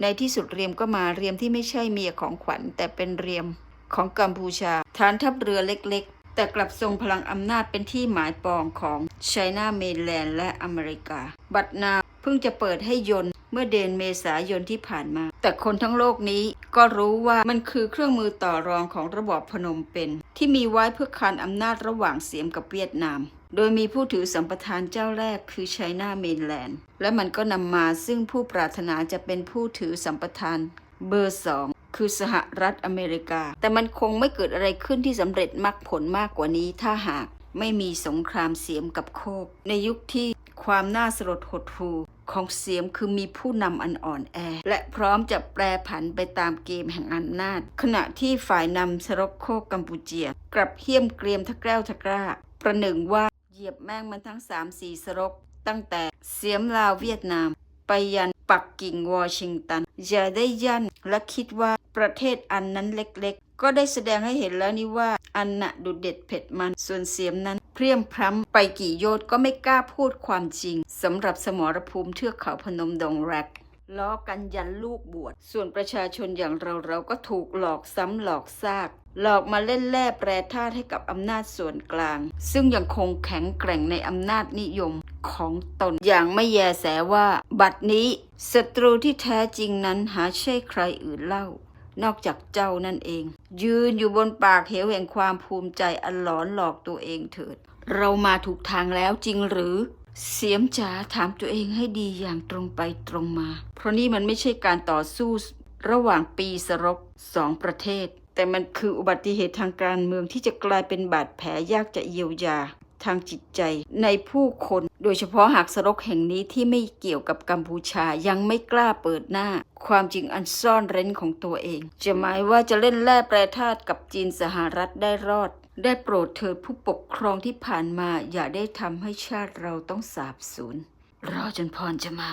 ในที่สุดเรียมก็มาเรียมที่ไม่ใช่เมียของขวัญ แต่เป็นเรียมของกัมพูชา ฐานทัพเรือเล็กๆ แต่กลับทรงพลังอำนาจเป็นที่หมายปองของไชน่าเมนแลนด์และอเมริกา บัตนาเพิ่งจะเปิดให้ยนต์ เมื่อเดือนเมษายนที่ผ่านมา แต่คนทั้งโลกนี้ก็รู้ว่ามันคือเครื่องมือต่อรองของระบอบพนมเปญที่มีไว้เพื่อคานอำนาจระหว่างเสียมกับเวียดนาม โดยมีผู้ถือสัมปทานเจ้าแรกคือไชน่าเมนแลนด์ และมันก็นำมาซึ่งผู้ปรารถนาจะเป็นผู้ถือสัมปทานเบอร์สองคือสหรัฐอเมริกา แต่มันคงไม่เกิดอะไรขึ้นที่สำเร็จมรรคผลมากกว่านี้ถ้าหากไม่มีสงครามเสียมกับโคบในยุคที่ความน่าสลดหดหู่ ของเสียมคือมีผู้นำอันอ่อนแอ และพร้อมจะแปรผันไปตามเกมแห่งอำนาจ ขณะที่ฝ่ายนำสรกโคกกัมพูเจีย กลับเหี้ยมเกรียมทะแกล้วทะกร้า ประหนึ่งว่าเหยียบแม่งมันทั้ง3 4สรกตั้งแต่เสียมลาวเวียดนาม ไปยันปักกิ่งวอชิงตัน อย่าได้ยันและคิดว่าประเทศอันนั้นเล็กๆ ก็ได้แสดงให้เห็นแล้วนี่ว่าอันนะดุเด็ดเผ็ดมันส่วนเสียมนั้นเพรียมพร้ำไปกี่โยชน์ก็ไม่กล้าพูดความจริงสำหรับสมรภูมิเทือกเขาพนมดงแรกล้อกันยันลูกบวช ส่วนประชาชนอย่างเราเราก็ถูกหลอกซ้ำหลอกซาก หลอกมาเล่นแร่แปรธาตุให้กับอำนาจส่วนกลาง ซึ่งยังคงแข็งแกร่งในอำนาจนิยมของตนอย่างไม่แยแสว่า บัดนี้ศัตรูที่แท้จริงนั้นหาใช่ใครอื่นเล่า นอกจากเจ้านั่นเอง ยืนอยู่บนปากเหวแห่งความภูมิใจอันหลอนหลอกตัวเองเถิด เรามาถูกทางแล้วจริงหรือ เสียมจ๋าถามตัวเองให้ดีอย่างตรงไปตรงมา เพราะนี่มันไม่ใช่การต่อสู้ระหว่างปีสรบสองประเทศ แต่มันคืออุบัติเหตุทางการเมืองที่จะกลายเป็นบาดแผลยากจะเยียวยาทางจิตใจในผู้คน โดยเฉพาะหากสรกแห่งนี้ที่ไม่เกี่ยวกับกัมพูชายังไม่กล้าเปิดหน้า ความจริงอันซ่อนเร้นของตัวเอง จะหมายว่าจะเล่นแร่แปรธาตุกับจีนสหรัฐได้รอด ได้โปรดเถิดผู้ปกครองที่ผ่านมาอย่าได้ทำให้ชาติเราต้องสาบสูญรอจนพรจะมา